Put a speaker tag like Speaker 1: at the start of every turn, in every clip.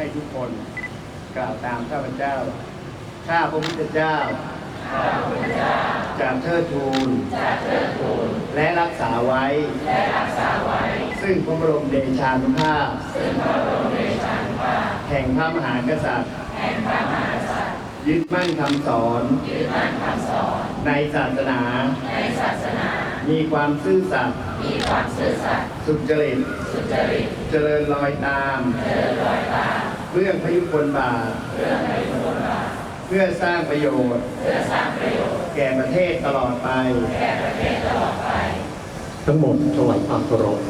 Speaker 1: ให้ทุกคนกล่าวตามข้าพเจ้า ข้าพระพุทธเจ้า จะเทิดทูน และรักษาไว้ ซึ่งพระบรมเดชานุภาพ แห่งพระมหากษัตริย์ ยึดมั่นคำสอน ในศาสนา มีความซื่อสัตย์ สุจริต เจริญรอยตาม เรื่องพยุคลบาทเพื่อสร้างประโยชน์ แก่ประเทศตลอดไป
Speaker 2: ทั้งหมดถวายความเคารพ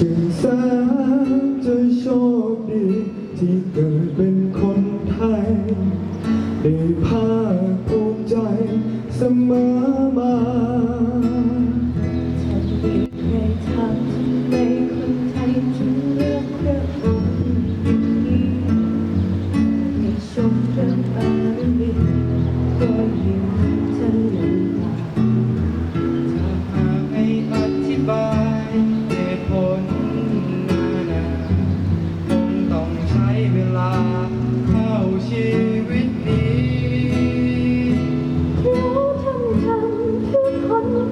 Speaker 3: ชื่นแสนจะโชคดี ที่เกิดเป็นคนไทยได้
Speaker 4: thank
Speaker 5: you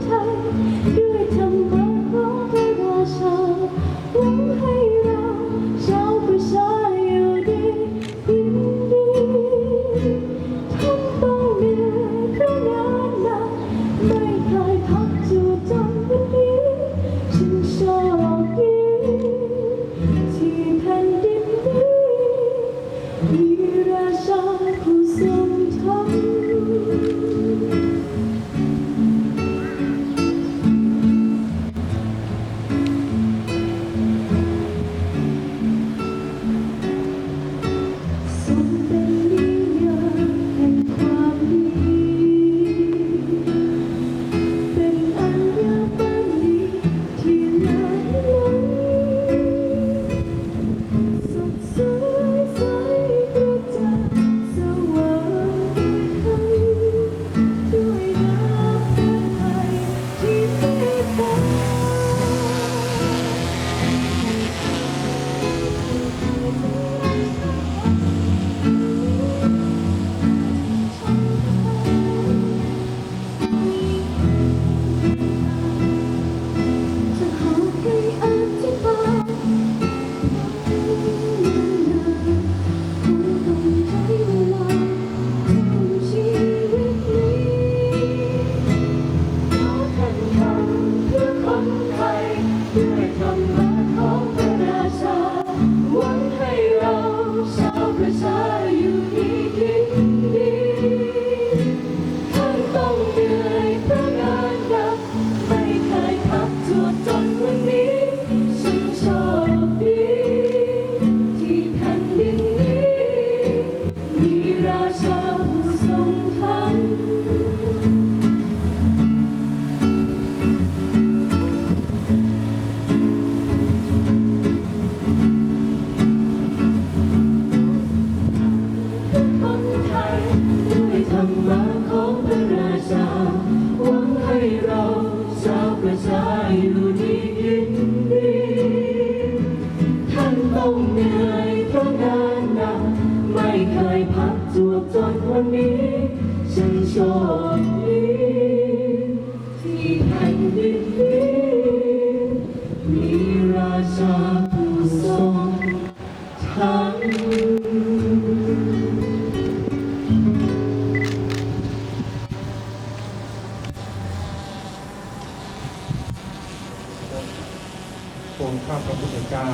Speaker 5: ปรดข้าพระพุทธเจ้า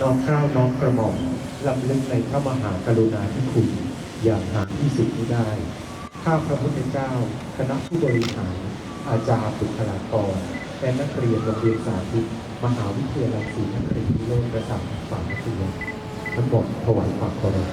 Speaker 5: น้อมข้าวน้อมกระหม่อมลำลึกในพระมหากรุณาธิคุณอย่างหาที่สุดไม่ได้ ข้าพระพุทธเจ้า คณะผู้บริหาร อาจารย์บุคลากรและนักเรียนโรงเรียนสาธิต มหาวิทยาลัยศรีนครินทร์โรจน์ประสาทสามเสียงทั้งหมดถวายความเคารพ